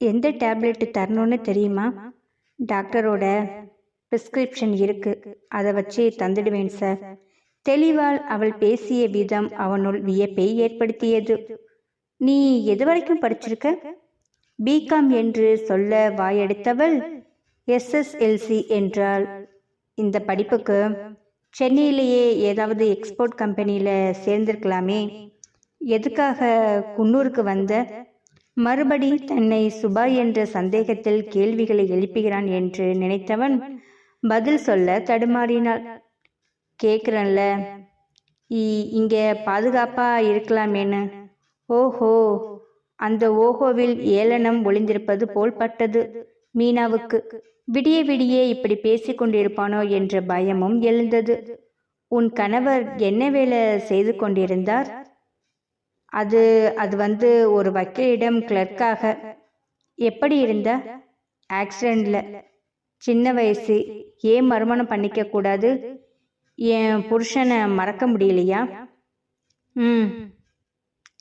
எந்த டேப்லெட் தரணும்னு தெரியுமா? டாக்டரோட ப்ரிஸ்கிரிப்ஷன் இருக்கு. அதை வச்சு தந்துடுவேன் சார். தெளிவால் அவள் பேசிய விதம் அவனுள் வியப்பை ஏற்படுத்தியது. நீ எது வரைக்கும் படிச்சிருக்க? பிகாம் என்று சொல்ல வாயெடுத்தவள் எஸ்எஸ்எல்சி என்றால் இந்த படிப்புக்கு சென்னையிலேயே ஏதாவது எக்ஸ்போர்ட் கம்பெனியில் சேர்ந்திருக்கலாமே. எதுக்காக குன்னூருக்கு வந்த மறுபடி தன்னை சுபா என்ற சந்தேகத்தில் கேள்விகளை எழுப்புகிறான் என்று நினைத்தவன் பதில் சொல்ல தடுமாறினாள். கேட்குறேன்ல இங்கே பாதுகாப்பா இருக்கலாமேன்னு. ஓஹோ அந்த ஓஹோவில் ஏளனம் ஒளிந்திருப்பது போல் பட்டது மீனாவுக்கு. விடிய விடிய இப்படி பேசி கொண்டிருப்பானோ என்ற பயமும் எழுந்தது. உன் கணவர் என்ன வேலை செய்து கொண்டிருந்தார்? அது அது வந்து ஒரு வக்கீலிடம் கிளர்க்காக. எப்படி இருந்த? ஆக்சிடெண்டில் சின்ன வயசு. ஏன் மறுமணம் பண்ணிக்க கூடாது? என் புருஷனை மறக்க முடியலையா? ம்.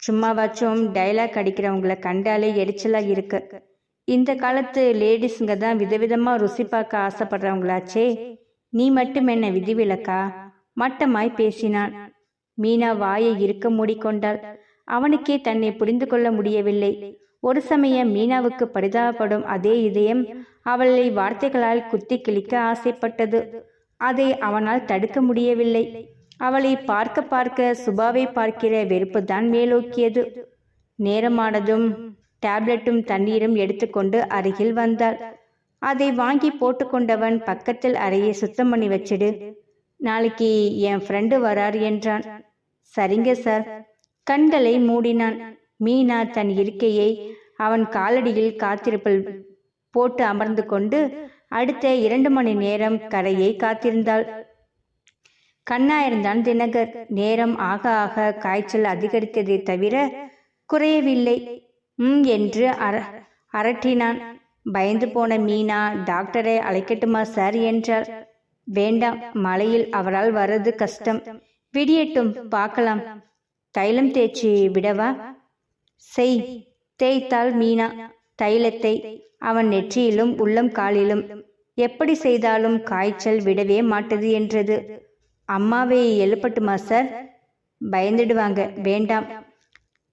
சும்மாவாச்சும் டைலாக் அடிக்கிறவங்கள கண்டாலே எரிச்சலாக இருக்கு. இந்த காலத்து லேடிஸுங்க தான் விதவிதமாக ருசி பார்க்க ஆசைப்படுறவங்களாச்சே. நீ மட்டும் என்ன விதிவிலக்கா? மட்டமாய் பேசினான். மீனா வாயை இருக்க மூடிக்கொண்டாள். அவனுக்கே தன்னை புரிந்து கொள்ள முடியவில்லை. ஒரு சமயம் மீனாவுக்கு பரிதாபப்படும் அதே இதயம் அவளை வார்த்தைகளால் குத்தி கிழிக்க ஆசைப்பட்டது. அதை அவனால் தடுக்க முடியவில்லை. அவளை பார்க்க பார்க்க சுபாவை பார்க்கிற வெறுப்புதான் மேலோக்கியது. நேரமானதும் டேப்லெட்டும் தண்ணீரும் எடுத்துக்கொண்டு அருகில் வந்தாள். அதை வாங்கி போட்டுக்கொண்டவன் பக்கத்தில் அறையை சுத்தம் பண்ணி வச்சிடு. நாளைக்கு என் ஃப்ரெண்டு வரார் என்றான். சரிங்க சார் கண்களை மூடினான். மீனா தன் இருக்கையை அவன் காலடியில் காத்திருப்பில் போட்டு அமர்ந்து கொண்டு அடுத்த இரண்டு மணி நேரம் கரையை காத்திருந்தாள். கண்ணாயிருந்தான் தினகர். நேரம் ஆக ஆக காய்ச்சல் அதிகரித்ததை தவிர குறையவில்லை. ம் என்று அர அரட்டினான். பயந்து போன மீனா டாக்டரை அழைக்கட்டுமா சார் என்றார் வேண்டாம் மழையில் அவரால் வர்றது கஷ்டம். விடியட்டும் பார்க்கலாம். தைலம் தேய்ச்சி விடவா? செய் தேய்த்தாள் மீனா. தைலத்தை அவன் நெற்றியிலும் உள்ளம் காலிலும் எப்படி செய்தாலும் காய்ச்சல் விடவே மாட்டது என்றது. அம்மாவை எழுப்பட்டுமா சார்? பயந்துடுவாங்க. வேண்டாம்.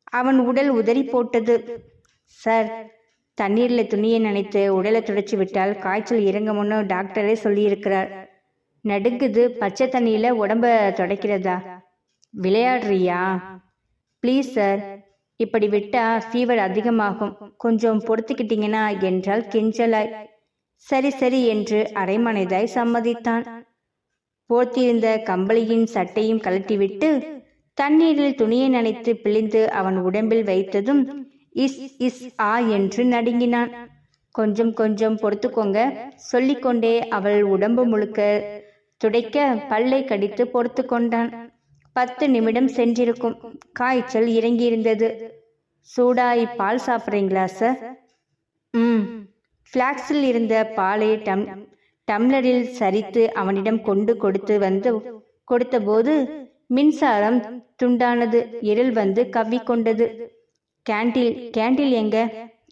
அவன் உடல் உதறி போட்டது. சார் தண்ணீரில் துணியை நினைத்து உடலை துடைச்சி விட்டால் காய்ச்சல் இறங்கும்னு டாக்டரே சொல்லியிருக்கிறார். நடுங்குது பச்சை தண்ணியில் உடம்ப துடைக்கிறதா? விளையாடுறியா? ப்ளீஸ் சார் இப்படி விட்டா ஃபீவர் அதிகமாகும். கொஞ்சம் பொறுத்துக்கிட்டீங்கன்னா என்றால் கெஞ்சலாய். சரி சரி என்று அரைமனைதாய் சம்மதித்தான். போர்த்தியிருந்த கம்பளியின் சட்டையும் கழட்டிவிட்டு தண்ணீரில் துணியை நனைத்து பிழிந்து அவன் உடம்பில் வைத்ததும் இஸ் இஸ் ஆ என்று நடுங்கினான். கொஞ்சம் கொஞ்சம் பொறுத்துக்கோங்க. சொல்லிக்கொண்டே அவள் உடம்பு முழுக்க துடைக்க பல்லை கடித்து பொறுத்து கொண்டான் பத்து நிமிடம் சென்றிருக்கும். காய்ச்சல் இறங்கியிருந்தது. சூடாய் பால் சாப்பிட்றீங்களா சார் ம். ஃப்ளாக்ஸில் இருந்த பாலை டம் டம்ளரில் சரித்து அவனிடம் கொண்டு கொடுத்து வந்து கொடுத்தபோது மின்சாரம் துண்டானது. இருள் வந்து கவ்விக்கொண்டது. கேண்டில் கேண்டில் எங்க?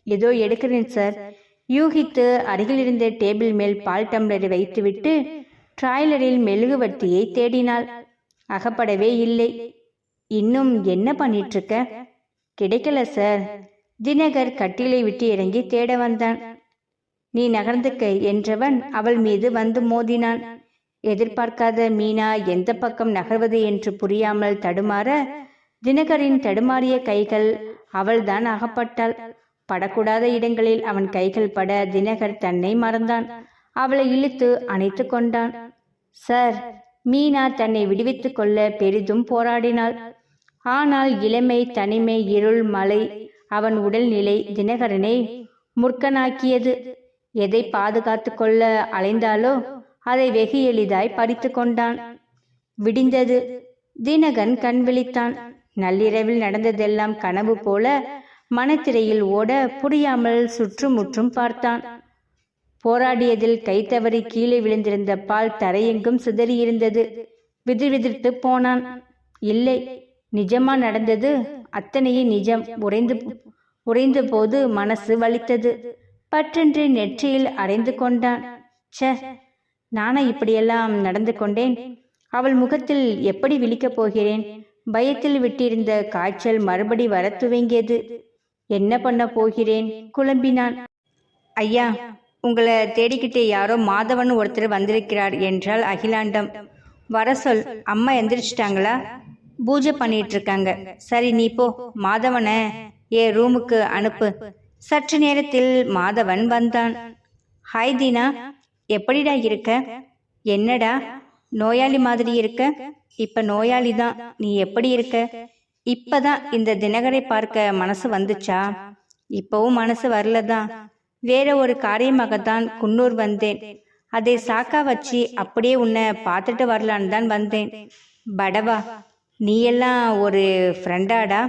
ஏதோ எடுக்கிறேன் சார் யூகித்து அருகில் இருந்த டேபிள் மேல் பால் டம்ளரை வைத்துவிட்டு ட்ராய்லரில் மெழுகுவர்த்தியை தேடினாள். அகப்படவே இல்லை. இன்னும் என்ன பண்ணிட்டு இருக்க கிடைக்கல சார். தினகர் கட்டிலை விட்டு இறங்கி தேட வந்தான். நீ நகர்ந்துக்க என்றவன் அவள் மீது வந்து மோதினான். எதிர்பார்க்காத மீனா எந்த பக்கம் நகர்வது என்று புரியாமல் தடுமாற தினகரின் தடுமாறிய கைகள் அவள்தான் அகப்பட்டாள். படக்கூடாத இடங்களில் அவன் கைகள் பட தினகர் தன்னை மறந்தான். அவளை இழுத்து அணைத்து கொண்டான். சார் மீனா தன்னை விடுவித்துக் கொள்ள பெரிதும் போராடினாள். ஆனால் இளமை தனிமை இருள் மலை அவன் உடல்நிலை தினகரனை முர்க்கனாக்கியது. எதை பாதுகாத்து கொள்ள அலைந்தாலோ அதை வெகு எளிதாய் பறித்து கொண்டான். விடிந்தது. தினகன் கண் விழித்தான். நள்ளிரவில் நடந்ததெல்லாம் கனவு போல மனத்திரையில் ஓட புரியாமல் சுற்றுமுற்றும் பார்த்தான். போராடியதில் கைத்தவறி கீழே விழுந்திருந்த பால் தரையெங்கும் சிதறியிருந்தது. விதிர்விதிர்த்து போனான். இல்லை நிஜமா நடந்தது? அத்தனையே நிஜம். உறைந்து போது மனசு வலித்தது. பற்றென்று நெற்றியில் அரைந்து கொண்டான். ச நானா இப்படியெல்லாம் நடந்து கொண்டேன்? அவள் முகத்தில் எப்படி விழிக்கப் போகிறேன்? பயத்தில் விட்டிருந்த காய்ச்சல் மறுபடி வரத் துவங்கியது. என்ன பண்ண போகிறேன்? குழம்பினான். ஐயா உங்களை தேடிக்கிட்டே யாரோ மாதவன் ஒருத்தர் வந்திருக்கிறார் என்றால் அகிலாண்டம். வர சொல் அம்மா எந்திரிச்சிட்டாங்களா? பூஜை பண்ணிட்டு இருக்காங்க சரி நீ போ. மாதவனை ஏ ரூமுக்கு அனுப்பு. சற்று நேரத்தில் மாதவன் வந்தான். ஹாய் தீனா. எப்படிடா இருக்க? என்னடா? நோயாளி மாதிரி இருக்க? இப்ப நோயாளி தான். நீ எப்படி இருக்க? இப்பதான் இந்த தினகரை பார்க்க மனசு வந்துச்சா? இப்பவும் மனசு வரலதான். வேற ஒரு காரியமாகத்தான் குன்னூர் வந்தேன். அதை சாக்கா வச்சு அப்படியே உன்னை பார்த்துட்டு வரலான்னு தான் வந்தேன். படவா நீ எல்லாம் ஒரு ஃப்ரெண்டாடா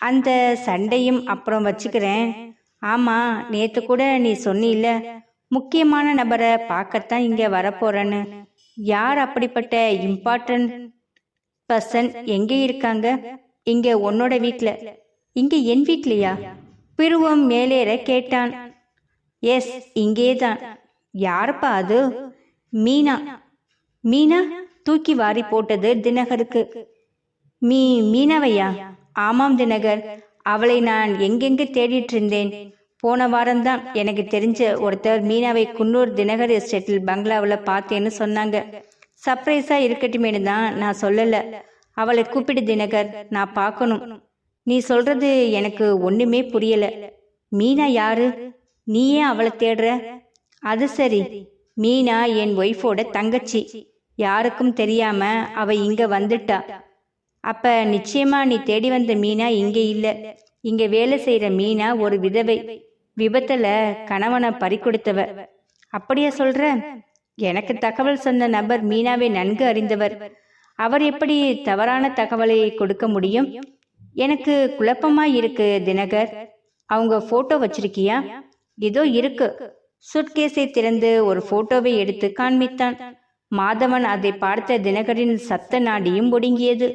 அந்த சண்டையும் அப்புறம் வச்சுக்கிறேன். ஆமா நேத்து கூட நீ சொன்னில்ல முக்கியமான நபரை பார்க்கத்தான் இங்க வரப்போறேன்னு. யார் அப்படிப்பட்ட இம்பார்ட்டன்ட் பர்சன் எங்கே இருக்காங்க? இங்க உன்னோட வீட்ல. இங்க என் வீட்லயா? பிருவம் மேலேற கேட்டான். எஸ் இங்கேதான். யாருப்பா அது? மீனா. மீனா தூக்கி வாரி போட்டது தினகருக்கு. மீ மீனவையா? ஆமாம் தினகர். அவளை நான் எங்கெங்கு தேடிட்டு இருந்தேன்? போன வாரம்தான் எனக்கு தெரிஞ்ச ஒருத்தர் மீனாவை குன்னூர் தினகர் எஸ்டேட்டில் பங்களாவில் பார்த்தேன்னு சொன்னாங்க. சர்ப்ரைஸா இருக்கட்டுமேனு தான் நான் சொல்லல. அவளை கூப்பிடு தினகர் நான் பார்க்கணும். நீ சொல்றது எனக்கு ஒண்ணுமே புரியல. மீனா யாரு? நீ ஏன் அவளை தேடுற? அது சரி. மீனா என் ஒய்ஃபோட தங்கச்சி. யாருக்கும் தெரியாம அவ இங்க வந்துட்டா. அப்ப நிச்சயமா நீ தேடி வந்த மீனா இங்க இல்ல. இங்க வேலை செய்யற மீனா ஒரு விதவை. விபத்துல கணவனை பறிக்கொடுத்தவ அப்படியா சொல்ற? எனக்கு தகவல் சொன்ன நபர் மீனாவை நன்கு அறிந்தவர். அவர் எப்படி தவறான தகவலை கொடுக்க முடியும்? எனக்கு குழப்பமா இருக்கு தினகர். அவங்க போட்டோ வச்சிருக்கியா? இதோ இருக்கு. சுட்கேஸை திறந்து ஒரு போட்டோவை எடுத்து காண்பித்தான். மாதவன் அதை பார்த்த தினகரின் சத்த நாடியும் ஒடுங்கியது.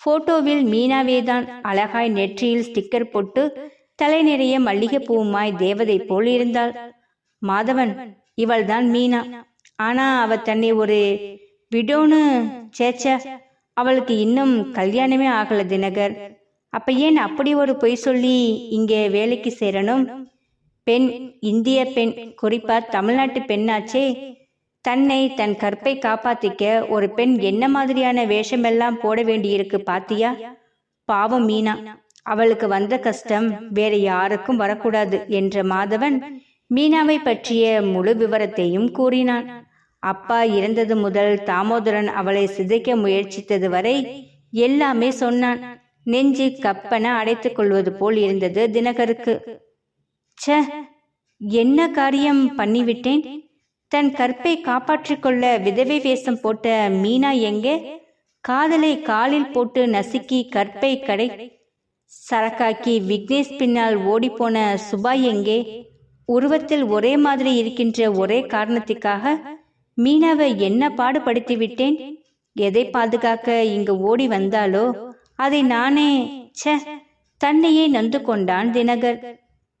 போட்டோவில் மீனாவேதான் அழகாய் நெற்றியில் ஸ்டிக்கர் போட்டு தலை நிறைய மல்லிகை பூவுமாய் தேவதை போல் இருந்தாள். மாதவன் இவள்தான் மீனா. ஆனா அவ தன்னை ஒரு விடோன்னு சேச்ச. அவளுக்கு இன்னும் கல்யாணமே ஆகல தினகர். அப்ப ஏன் அப்படி ஒரு பொய் சொல்லி இங்கே வேலைக்கு சேரணும்? பெண் இந்திய பெண் குறிப்பா தமிழ்நாட்டு பெண்ணாச்சே. தன்னை தன் கற்பை காப்பாத்திக்க ஒரு பெண் என்ன மாதிரியான வேஷமெல்லாம் போட வேண்டியிருக்கு பாத்தியா? பாவம் மீனா. அவளுக்கு வந்த கஷ்டம் வேற யாருக்கும் வரக்கூடாது என்ற மாதவன் மீனாவை பற்றிய முழு விவரத்தையும் கூறினான். அப்பா இறந்தது முதல் தாமோதரன் அவளை சிதைக்க முயற்சித்தது வரை எல்லாமே சொன்னான். நெஞ்சு கப்பன அடைத்துக் கொள்வது போல் இருந்தது தினகருக்கு. ச என்ன காரியம் பண்ணிவிட்டேன்? தன் கற்பை காப்பாற்றிக் கொள்ள விதவை வேஷம் போட்ட மீனா எங்கே? காதலை காலில் போட்டு நசுக்கி கற்பை கடை சரக்காக்கி விக்னேஷ் பின்னால் ஓடிப்போன சுபாய் எங்கே? உருவத்தில் ஒரே மாதிரி இருக்கின்ற ஒரே காரணத்துக்காக மீனாவை என்ன பாடுபடுத்தி விட்டேன்? எதை பாதுகாக்க இங்கு ஓடி வந்தாலோ? அதை நானே ச தன்னையே நொந்து கொண்டான் தினகர்.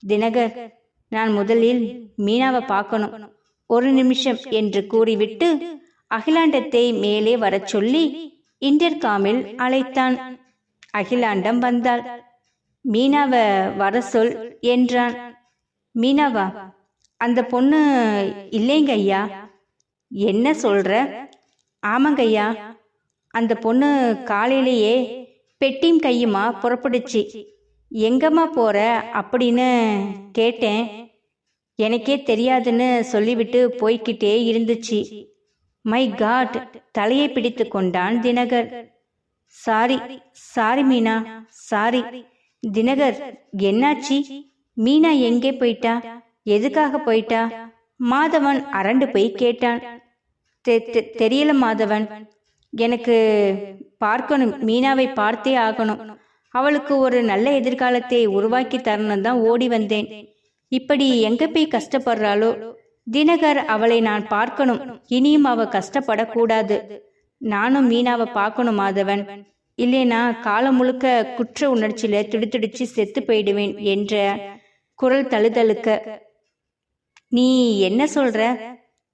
தினகர் நான் முதலில் மீனாவை பார்க்கணும். ஒரு நிமிஷம் என்று கூறிவிட்டு அகிலாண்டத்தை மேலே வரச் சொல்லி இன்டர்காமில் அழைத்தான். அகிலாண்டம் வந்தாள். மீனாவை வர சொல் என்றான். மீனாவா அந்த பொண்ணு இல்லைங்க ஐயா. என்ன சொல்ற? ஆமாங்க ஐயா. அந்த பொண்ணு காலையிலேயே பெட்டியும் கையுமா புறப்படுச்சு. எங்கம்மா போற அப்படின்னு கேட்டேன். எனக்கே தெரியாதுன்னு சொல்லிவிட்டு போய்கிட்டே இருந்துச்சு. மை காட் தலையை பிடித்து கொண்டான் Dinakar. Sorry sorry Meena sorry. Dinakar என்னாச்சு? மீனா எங்கே போயிட்டா? எதுக்காக போயிட்டா? மாதவன் அரண்டு போய் கேட்டான். தெ- தெ- தெரியல மாதவன். எனக்கு பார்க்கணும் மீனாவை பார்த்தே ஆகணும். அவளுக்கு ஒரு நல்ல எதிர்காலத்தை உருவாக்கி தரணும் தான் ஓடி வந்தேன். இப்படி எங்க போய் கஷ்டப்படுறாளோ? தினகர் அவளை நான் பார்க்கணும். இனியும் அவ கஷ்டப்படக்கூடாது. நானும் மீனாவை பார்க்கணும் மாதவன். இல்லைனா காலம் முழுக்க குற்ற உணர்ச்சியில துடித்துடிச்சு செத்து போயிடுவேன் என்ற குரல் தழுதழுக்க. நீ என்ன சொல்ற?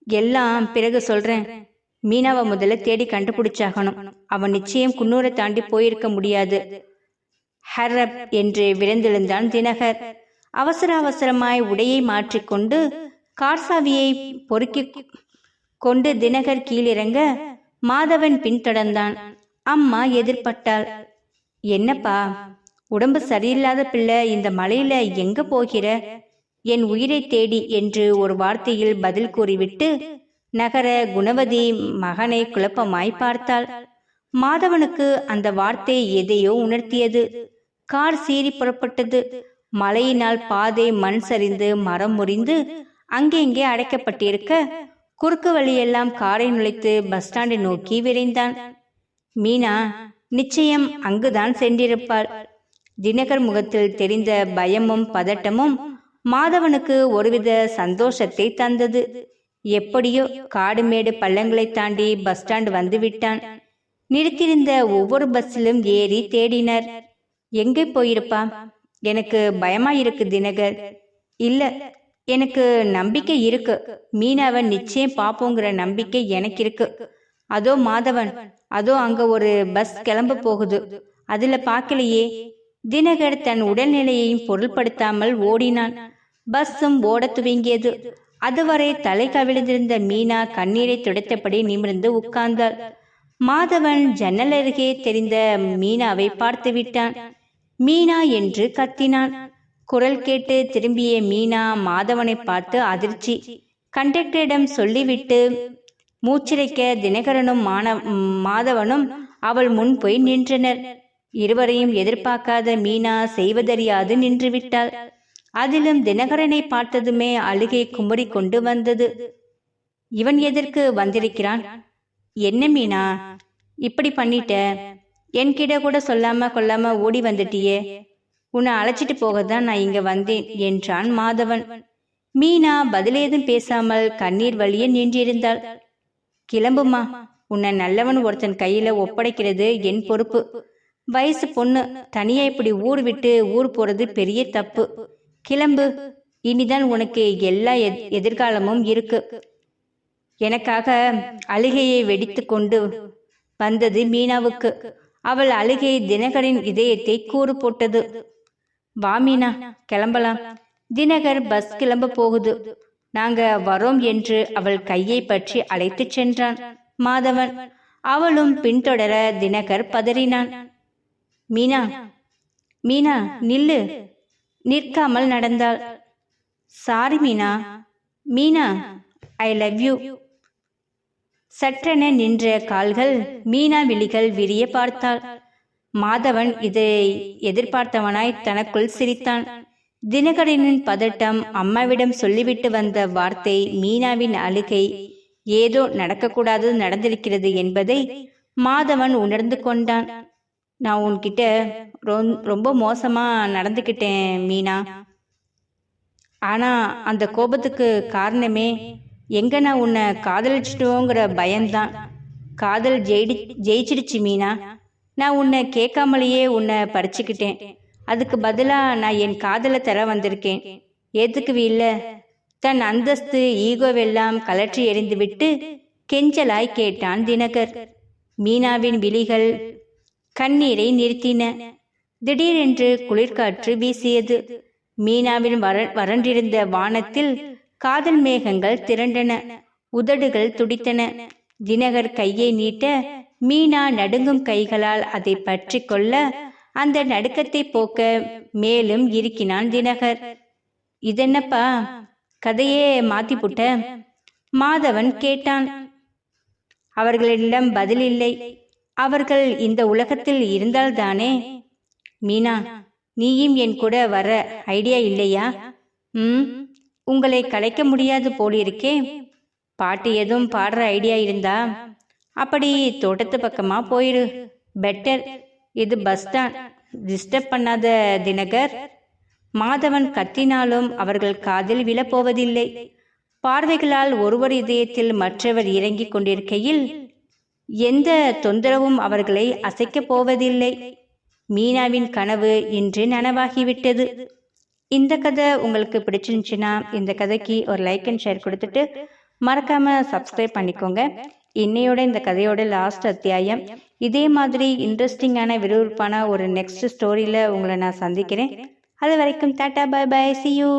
எல்லாம் பிறகு சொல்றேன். மீனாவை முதல்ல தேடி கண்டுபிடிச்சாகணும். அவன் நிச்சயம் குன்னூரை தாண்டி போயிருக்க முடியாது. ஹர்ரப் என்று விரைந்தெழுந்தான் தினகர். அவசர அவசரமாய் உடையை மாற்றிக்கொண்டு கார்சாவியை பொறுக்கி கொண்டு தினகர் கீழிறங்க மாதவன் பின்தொடர்ந்தான். அம்மா எதிர்பட்டாள். என்னப்பா உடம்பு சரியில்லாத பிள்ளை இந்த மலையில எங்க போகிற? என் உயிரை தேடி என்று ஒரு வார்த்தையில் பதில் கூறிவிட்டு நகர குணவதி மகனை குழப்பமாய் பார்த்தாள். மாதவனுக்கு அந்த வார்த்தை எதையோ உணர்த்தியது. கார் சீறி புறப்பட்டது. மழையினால் பாதை மண் சரிந்து மரம் முறிந்து அங்கெங்கே அடைக்கப்பட்டிருக்க குறுக்கு வழியெல்லாம் காரை நுழைத்து பஸ் ஸ்டாண்டை நோக்கி விரைந்தான். மீனா நிச்சயம் அங்குதான் சென்றிருப்பாள். தினகர் முகத்தில் தெரிந்த பயமும் பதட்டமும் மாதவனுக்கு ஒருவித சந்தோஷத்தை தந்தது. எப்படியோ காடுமேடு பள்ளங்களை தாண்டி பஸ் ஸ்டாண்ட் வந்துவிட்டான். நிறுத்தியிருந்த ஒவ்வொரு பஸ்ஸிலும் ஏறி தேடினர். எங்கே போயிருப்பா எனக்கு பயமா இருக்கு தினகர். இல்ல எனக்கு நம்பிக்கை இருக்கு. மீனாவை நிச்சயம் பாப்போங்கிற நம்பிக்கை எனக்கு இருக்கு. அதோ மாதவன் அதோ அங்க ஒரு பஸ் கிளம்ப போகுது. அதுல பார்க்கலையே தினகர் தன் உடல்நிலையையும் பொருள்படுத்தாமல் ஓடினான். பஸ்ஸும் ஓட துவங்கியது. அதுவரை தலை கவிழ்ந்திருந்த மீனா கண்ணீரை துடைத்தபடி நிமிர்ந்து உட்கார்ந்தாள். மாதவன் ஜன்னல் அருகே தெரிந்த மீனாவை பார்த்து விட்டான் மீனா என்று கத்தினான் குரல் கேட்டு திரும்பிய மீனா மாதவனை பார்த்து அதிர்ச்சி. கண்டக்டரிடம் சொல்லிவிட்டு மூச்சிரைக்க தினகரனும் மான மாதவனும் அவள் முன் போய் நின்றனர். இருவரையும் எதிர்பார்க்காத மீனா செய்வதறியாது நின்றுவிட்டாள். அதிலும் தினகரனை பார்த்ததுமே அழுகை குமரி கொண்டு வந்தது. இவன் எதற்கு வந்திருக்கிறான்? என்ன மீனா? இப்படி பண்ணிட்ட? என்கிட்ட கூட சொல்லாம கொல்லாம ஓடி வந்துட்டியே. உன்னை அழைச்சிட்டு போக தான் நான் இங்க வந்தேன் என்றான் மாதவன். மீனா பதிலேதும் பேசாமல் கண்ணீர் வழிய நின்றிருந்தாள். கிளம்புமா? உன்னை நல்லவன் ஒருத்தன் கையில ஒப்படைக்கிறது என் பொறுப்பு. வயசு பொண்ணு தனியா இப்படி ஊர் விட்டு ஊர் போறது பெரிய தப்பு. கிளம்பு. இனிதான் உனக்கு எல்லா எதிர்காலமும் இருக்கு. எனக்காக அழுகையை வெடித்து கொண்டு வந்தது மீனாவுக்கு. அவள் அழுகை தினகரின் இதயத்தை கூறு போட்டது வா மீனா கிளம்பலாம். தினகர் பஸ் கிளம்ப போகுது. நாங்க வரோம் என்று அவள் கையை பற்றி அழைத்துச் சென்றான் மாதவன். அவளும் பின்தொடர தினகர் பதறினான். மீனா மீனா நில்லு. நிற்காமல் நடந்தாள். Sorry Meena. Meena I love you சற்றென நின்ற கால்கள் மீனா விழிகள் விரிய பார்த்தாள். மாதவன் இதை எதிர்பார்த்தவனாய் தனக்குள் சிரித்தான். தினகரனின் பதட்டம் அம்மாவிடம் சொல்லிவிட்டு வந்த வார்த்தை மீனாவின் அழுகை ஏதோ நடக்கக்கூடாதது நடந்திருக்கிறது என்பதை மாதவன் உணர்ந்து கொண்டான். நான் உன்கிட்ட ரொம்ப மோசமா நடந்துக்கிட்டேன் மீனா. ஆனா அந்த கோபத்துக்கு காரணமே எங்க நான் உன்னை காதலிச்சிட்டோங்கிற பயம்தான். காதல் ஜெயிடி ஜெயிச்சிடுச்சு மீனா. நான் உன்னை கேட்காமலேயே உன்னை பறிச்சுக்கிட்டேன். அதுக்கு பதிலாக நான் என் காதலை தர வந்திருக்கேன். ஏத்துக்குவி இல்லை தன் அந்தஸ்து ஈகோவெல்லாம் கலற்றி எறிந்துவிட்டு கெஞ்சலாய் கேட்டான் தினகர். மீனாவின் விழிகள் கண்ணீரை நிறுத்தின. திடீரென்று குளிர்காற்று வீசியது. மீனாவின் வர வறண்டிருந்த வானத்தில் காதல் மேகங்கள் திரண்டன உதடுகள் துடித்தன. தினகர் கையை நீட்ட மீனா நடுங்கும் கைகளால் அதை பற்றி கொள்ள அந்த நடுக்கத்தை போக்க மேலும் இருக்கினான் தினகர். இதென்னப்பா கதையே மாத்தி புட்ட மாதவன் கேட்டான். அவர்களிடம் பதில் இல்லை. அவர்கள் இந்த உலகத்தில் இருந்தால்தானே மீனா நீயும் என் கூட வர ஐடியா இல்லையா? ம் உங்களை கலைக்க முடியாது போலிருக்கே. பாட்டு எதுவும் பாடுற ஐடியா இருந்தா அப்படி தோட்டத்து பக்கமா போயிடு பெட்டர் இது பஸ் ஸ்டாண்ட் டிஸ்டர்ப் பண்ணாத தினகர். மாதவன் கத்தினாலும் அவர்கள் காதில் விழப்போவதில்லை. பார்வைகளால் ஒருவர் இதயத்தில் மற்றவர் இறங்கிக் கொண்டிருக்கையில் எந்த தொந்தரவும் அவர்களை அசைக்கப் போவதில்லை. மீனாவின் கனவு இன்று நனவாகிவிட்டது. இந்த கதை உங்களுக்கு பிடிச்சிருந்துச்சுன்னா இந்த கதைக்கு ஒரு லைக் அண்ட் ஷேர் கொடுத்துட்டு மறக்காம சப்ஸ்கிரைப் பண்ணிக்கோங்க. இன்னையோட இந்த கதையோட லாஸ்ட் அத்தியாயம். இதே மாதிரி இன்ட்ரெஸ்டிங்கான விறுவிறுப்பான ஒரு நெக்ஸ்ட் ஸ்டோரியில் உங்களை நான் சந்திக்கிறேன். அது வரைக்கும் tata bye bye see you